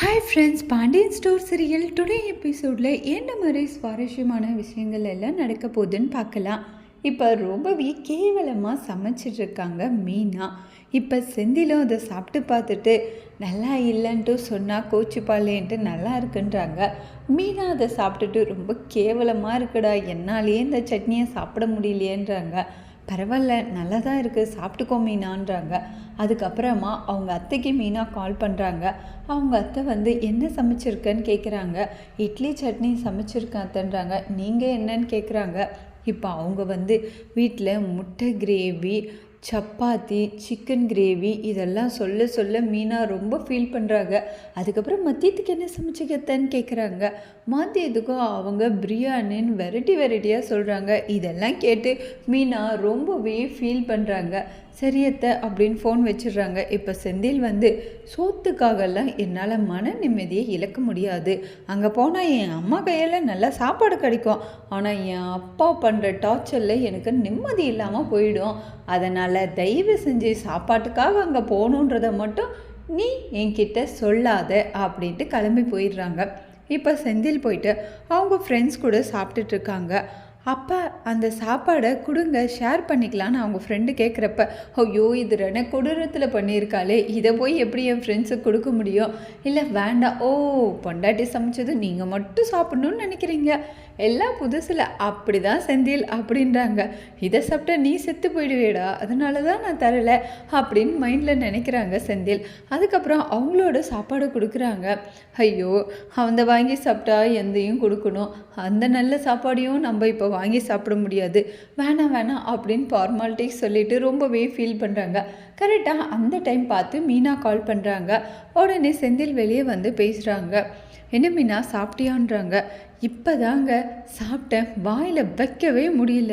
Hi friends Pandian store serial today எபிசோடில் என்ன மாதிரி சுவாரஸ்யமான விஷயங்கள் எல்லாம் நடக்க போகுதுன்னு பார்க்கலாம். இப்போ ரொம்பவே கேவலமாக சமைச்சிட்ருக்காங்க மீனா. இப்போ செந்திலும் அதை சாப்பிட்டு பார்த்துட்டு நல்லா இல்லைன்ட்டு சொன்னால் கோச்சிப்பாளேன்ட்டு நல்லா இருக்குன்றாங்க. மீனா அதை சாப்பிட்டுட்டு ரொம்ப கேவலமாக இருக்குடா. என்னாலேயே இந்த சட்னியை சாப்பிட முடியலையேன்றாங்க. பரவாயில்ல நல்லா தான் இருக்குது சாப்பிட்டுக்கோ மீனான்றாங்க. அதுக்கப்புறமா அவங்க அத்தைக்கு மீனாக கால் பண்ணுறாங்க அவங்க அத்தை வந்து என்ன சமைச்சிருக்கன்னு கேட்குறாங்க இட்லி சட்னி சமைச்சிருக்கேன் அத்தைன்றாங்க. நீங்கள் என்னன்னு கேட்குறாங்க இப்போ அவங்க வந்து வீட்டில் முட்டை கிரேவி சப்பாத்தி சிக்கன் கிரேவி இதெல்லாம் சொல்ல சொல்ல மீனா ரொம்ப ஃபீல் பண்ணுறாங்க அதுக்கப்புறம் மத்தியத்துக்கு என்ன சமைச்சிக்கத்தன்னு கேட்குறாங்க மாத்தியத்துக்கும் அவங்க பிரியாணின்னு வெரைட்டி வெரைட்டியாக சொல்கிறாங்க இதெல்லாம் கேட்டு மீனா ரொம்பவே ஃபீல் பண்ணுறாங்க சரியத்த அப்படின்னு ஃபோன் வச்சிடுறாங்க. இப்போ செந்தில் வந்து சோத்துக்காகலாம் என்னால் மன நிம்மதியை இழக்க முடியாது. அங்கே போனால் என் அம்மா கையில் நல்லா சாப்பாடு கிடைக்கும். ஆனால் என் அப்பா பண்ணுற டார்ச்சரில் எனக்கு நிம்மதி இல்லாமல் போயிடும். அதனால் தயவு செஞ்சு சாப்பாட்டுக்காக அங்கே போகணுன்றதை மட்டும் நீ என்கிட்ட சொல்லாத அப்படின்ட்டு கிளம்பி போயிடுறாங்க. இப்போ செந்தில் போயிட்டு அவங்க ஃப்ரெண்ட்ஸ் கூட சாப்பிட்டுட்டு இருக்காங்க. அப்பா அந்த சாப்பாடை கொடுங்க ஷேர் பண்ணிக்கலான்னு அவங்க ஃப்ரெண்டு கேட்குறப்ப ஐயோ இது ரென கொடூரத்தில் பண்ணியிருக்காளே இதை போய் எப்படி என் ஃப்ரெண்ட்ஸுக்கு கொடுக்க முடியும்? இல்லை வேண்டாம். ஓ பொண்டாட்டி சமைச்சது நீங்கள் மட்டும் சாப்பிட்ணுன்னு நினைக்கிறீங்க. எல்லாம் புதுசில் அப்படி தான் செந்தில் அப்படின்றாங்க. இதை சாப்பிட்டா நீ செத்து போயிடுவேடா அதனால தான் நான் தரலை அப்படின்னு மைண்டில் நினைக்கிறாங்க செந்தில். அதுக்கப்புறம் அவங்களோட சாப்பாடு கொடுக்குறாங்க. ஐயோ அந்த வாங்கி சாப்பிட்டா எந்தையும் கொடுக்கணும். அந்த நல்ல சாப்பாடையும் நம்ம இப்போ வாங்கி சாப்பிட முடியாது. வேணாம் வேணாம் அப்படின்னு ஃபார்மாலிட்டிக்கு சொல்லிட்டு ரொம்பவே ஃபீல் பண்ணுறாங்க கரெக்டாக அந்த டைம் பார்த்து மீனா கால் பண்ணுறாங்க உடனே செந்தில் வெளியே வந்து பேசுகிறாங்க என்ன மீனா சாப்பிட்டியான்றாங்க. இப்போ தாங்க சாப்பிட்டேன். வாயில் வைக்கவே முடியல.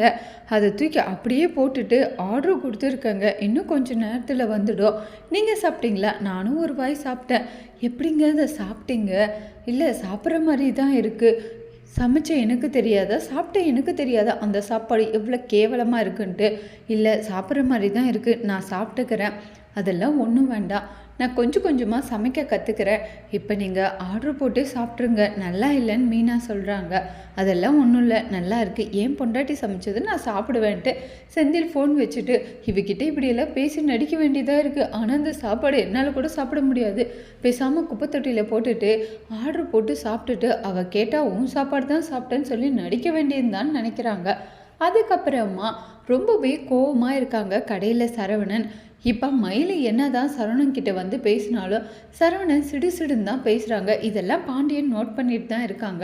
அதை தூக்கி அப்படியே போட்டுட்டு ஆர்டர் கொடுத்துருக்கேங்க. இன்னும் கொஞ்சம் நேரத்தில் வந்துடும். நீங்கள் சாப்பிட்டீங்களா? நானும் ஒரு வாய் சாப்பிட்டேன். எப்படிங்க அதை சாப்பிட்டீங்க? இல்லை சாப்பிட்ற மாதிரி தான் இருக்குது சமைச்ச எனக்கு தெரியாதா சாப்பிட்ட எனக்கு தெரியாதா? அந்த சாப்பாடு எவ்வளோ கேவலமாக இருக்குன்ட்டு. இல்லை சாப்பிட்ற மாதிரி தான் இருக்குது நான் சாப்பிட்டுக்கிறேன். அதெல்லாம் ஒன்றும் வேண்டாம். நான் கொஞ்சம் கொஞ்சமாக சமைக்க கற்றுக்கிறேன் இப்போ நீங்கள் ஆர்டர் போட்டு சாப்பிட்ருங்க நல்லா இல்லைன்னு மீனா சொல்கிறாங்க அதெல்லாம் ஒன்றும் இல்லை. நல்லா இருக்குது ஏன் பொண்டாட்டி சமைச்சது நான் சாப்பிடுவேன்ட்டு செந்தில் ஃபோன் வச்சுட்டு இவகிட்ட இப்படியெல்லாம் பேசி நடிக்க வேண்டியதாக இருக்குது ஆனால் அந்த சாப்பாடு என்னால் கூட சாப்பிட முடியாது. பேசாமல் குப்பை தொட்டியில் போட்டுட்டு ஆர்டர் போட்டு சாப்பிட்டுட்டு அவள் கேட்டால் உன் சாப்பாடு தான் சாப்பிட்டேன்னு சொல்லி நடிக்க வேண்டியதுதான்னு நினைக்கிறாங்க. அதுக்கப்புறமா ரொம்பவே கோவமாக இருக்காங்க கடையில் சரவணன். இப்போ மயிலி என்னதான் சரவணன் சரவணன்கிட்ட வந்து பேசினாலும் சரவணன் சிடு சிடுன்னு தான் பேசுகிறாங்க இதெல்லாம் பாண்டியன் நோட் பண்ணிட்டு தான் இருக்காங்க.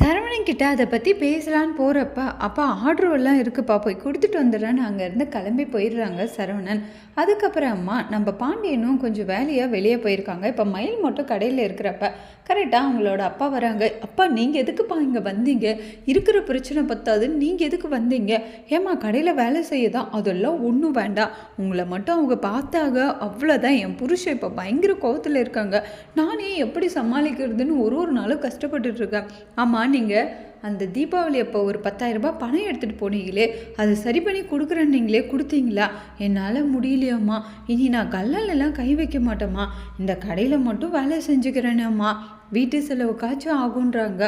சரவணன் கிட்ட அதை பற்றி பேசலான்னு போகிறப்ப அப்போ ஆர்டர் எல்லாம் இருக்குப்பா போய் கொடுத்துட்டு வந்துடுறேன்னு அங்கேருந்து கிளம்பி போயிடுறாங்க சரவணன். அதுக்கப்புறமா நம்ம பாண்டியனும் கொஞ்சம் வேலையாக வெளியே போயிருக்காங்க. இப்போ மயில் மட்டும் கடையில் இருக்கிறப்ப கரெக்டாக அவங்களோட அப்பா வராங்க. அப்பா நீங்கள் எதுக்குப்பா இங்கே வந்தீங்க? இருக்கிற பிரச்சனை பத்தாது நீங்கள் எதுக்கு வந்தீங்க? ஏம்மா கடையில் வேலை செய்ய தான் அதெல்லாம் ஒன்றும் வேண்டாம். உங்களை மட்டும் அவங்க பார்த்தாங்க. அவ்வளோதான் என் புருஷன் இப்போ பயங்கர கோபத்தில் இருக்காங்க. நானே எப்படி சமாளிக்கிறதுன்னு ஒரு ஒரு நாளும் கஷ்டப்பட்டுட்டு இருக்கேன். ஆமாம் நீங்கள் அந்த தீபாவளி அப்போ ஒரு பத்தாயிரம் ரூபாய் பணம் எடுத்துகிட்டு போனீங்களே அது சரி பண்ணி கொடுக்குறேன்னீங்களே கொடுத்தீங்களா? என்னால் முடியலையாம்மா. இனி நான் கல்லாலெல்லாம் கை வைக்க மாட்டேம்மா. இந்த கடையில் மட்டும் வேலை செஞ்சுக்கிறேனேம்மா. வீட்டு செலவுக்காச்சும் ஆகுன்றாங்க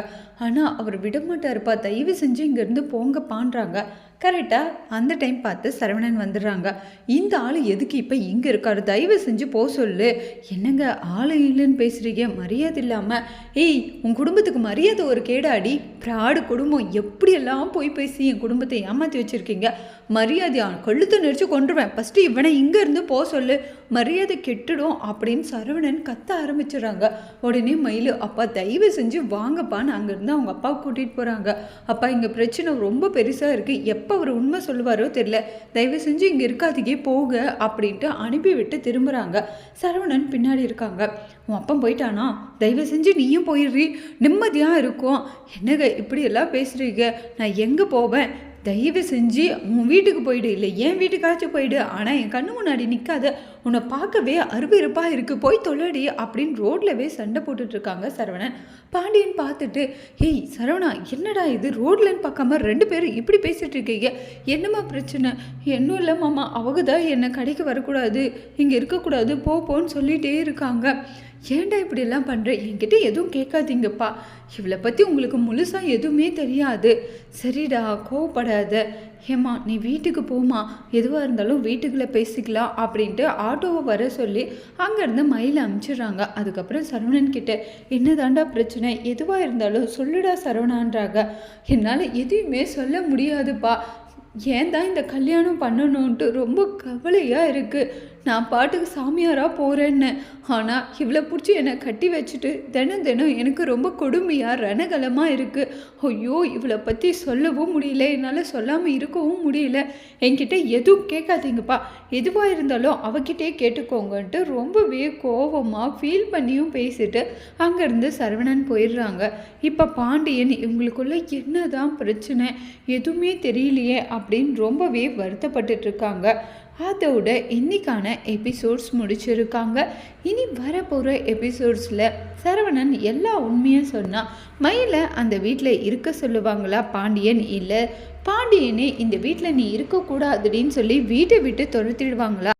ஆனால் அவர் விடமாட்டாருப்பா தயவு செஞ்சு இங்கேருந்து போங்கப்பான்றாங்க கரெக்டாக அந்த டைம் பார்த்து சரவணன் வந்துடுறாங்க. இந்த ஆள் எதுக்கு இப்போ இங்கே இருக்காரு? தயவு செஞ்சு போ சொல்லு. என்னங்க ஆள் இல்லைன்னு பேசுகிறீங்க மரியாதை இல்லாமல் ஏய் உன் குடும்பத்துக்கு மரியாதை ஒரு கேடாடி. ப்ராடு குடும்பம். எப்படியெல்லாம் போய் பேசி என் குடும்பத்தை ஏமாற்றி வச்சுருக்கீங்க? மரியாதை கழுத்தை நெரிச்சு கொண்டுருவேன் ஃபஸ்ட்டு இவனை இங்கேருந்து போக சொல்லு. மரியாதை கெட்டுடும் அப்படின்னு சரவணன் கத்த ஆரம்பிச்சிடுறாங்க. உடனே மயில் அப்பா தயவு செஞ்சு வாங்கப்பான்னு அங்கேருந்து அவங்க அப்பா கூட்டிகிட்டு போகிறாங்க அப்பா இங்கே பிரச்சனை ரொம்ப பெருசாக இருக்குது எப்போ அவர் உண்மை சொல்லுவாரோ தெரில தயவு செஞ்சு இங்கே இருக்காதீங்க போக அப்படின்ட்டு அனுப்பிவிட்டு திரும்புகிறாங்க சரவணன் பின்னாடி இருக்காங்க. உன் அப்பா போயிட்டானா? தயவு செஞ்சு நீயும் போயிடுறி. நிம்மதியாக இருக்கும். என்னங்க இப்படியெல்லாம் பேசுகிறீங்க நான் எங்கே போவேன்? தயவு செஞ்சு உன் வீட்டுக்கு போயிடு. இல்லை என் வீட்டுக்காச்சும் போயிடு. ஆனால் என் கண்ணு முன்னாடி நிற்காத உன்னை பார்க்கவே அருவிருப்பாக இருக்குது போய் தொல்லடி அப்படின்னு ரோட்லவே சண்டை போட்டுட்ருக்காங்க சரவணன். பாண்டியன் பார்த்துட்டு ஏய் சரவணா என்னடா இது? ரோட்லன்னு பார்க்காம ரெண்டு பேரும் இப்படி பேசிகிட்டு இருக்கீங்க. என்னம்மா பிரச்சனை? என்னும் இல்லை மாமா அவங்க தான் என்னை கடைக்கு வரக்கூடாது. இங்கே இருக்கக்கூடாது. போ போன்னு சொல்லிகிட்டே இருக்காங்க. ஏன்டா இப்படியெல்லாம் பண்ணுற என்கிட்ட எதுவும் கேட்காதீங்கப்பா. இவளை பற்றி உங்களுக்கு முழுசாக எதுவுமே தெரியாது. சரிடா கோவப்படாத. ஏம்மா நீ வீட்டுக்கு போமா எதுவாக இருந்தாலும் வீட்டுக்குள்ளே பேசிக்கலாம் அப்படின்ட்டு ஆட்டோவை வர சொல்லி அங்கேருந்து மயில் அமுச்சிடுறாங்க. அதுக்கப்புறம் சரவணன் கிட்ட என்னதாண்டா பிரச்சனை? எதுவாக இருந்தாலும் சொல்லுடா சரவணான்றாங்க. என்னால் எதையுமே சொல்ல முடியாதுப்பா. ஏன் தான் இந்த கல்யாணம் பண்ணணுன்ட்டு ரொம்ப கவலையாக இருக்குது நான் பாட்டுக்கு சாமியாராக போகிறேன்னு ஆனால் இவ்வளோ பிடிச்சி என்னை கட்டி வச்சுட்டு தினம் தினம் எனக்கு ரொம்ப கொடுமையாக ரணகலமாக இருக்குது ஐயோ இவளை பற்றி சொல்லவும் முடியல. என்னால் சொல்லாமல் இருக்கவும் முடியல. என்கிட்ட எதுவும் கேட்காதீங்கப்பா. எதுவாக இருந்தாலும் அவகிட்டே கேட்டுக்கோங்கன்ட்டு ரொம்பவே கோபமாக ஃபீல் பண்ணியும் பேசிட்டு அங்கேருந்து சரவணன் போயிடுறாங்க. இப்போ பாண்டியன் இவங்களுக்குள்ள என்னதான் பிரச்சனை? எதுவுமே தெரியலையே அப்படின்னு ரொம்பவே வருத்தப்பட்டுட்டு இருக்காங்க. அதோட இன்னைக்கான எபிசோட்ஸ் முடிச்சிருக்காங்க. இனி வரப்போகிற எபிசோட்ஸில் சரவணன் எல்லா உண்மையும் சொன்னால் மயிலை அந்த வீட்டில் இருக்க சொல்லுவாங்களா பாண்டியன்? இல்லை. பாண்டியனே இந்த வீட்டில் நீ இருக்கக்கூடாதுடின்னு சொல்லி வீட்டை விட்டு துரத்திடுவாங்களா?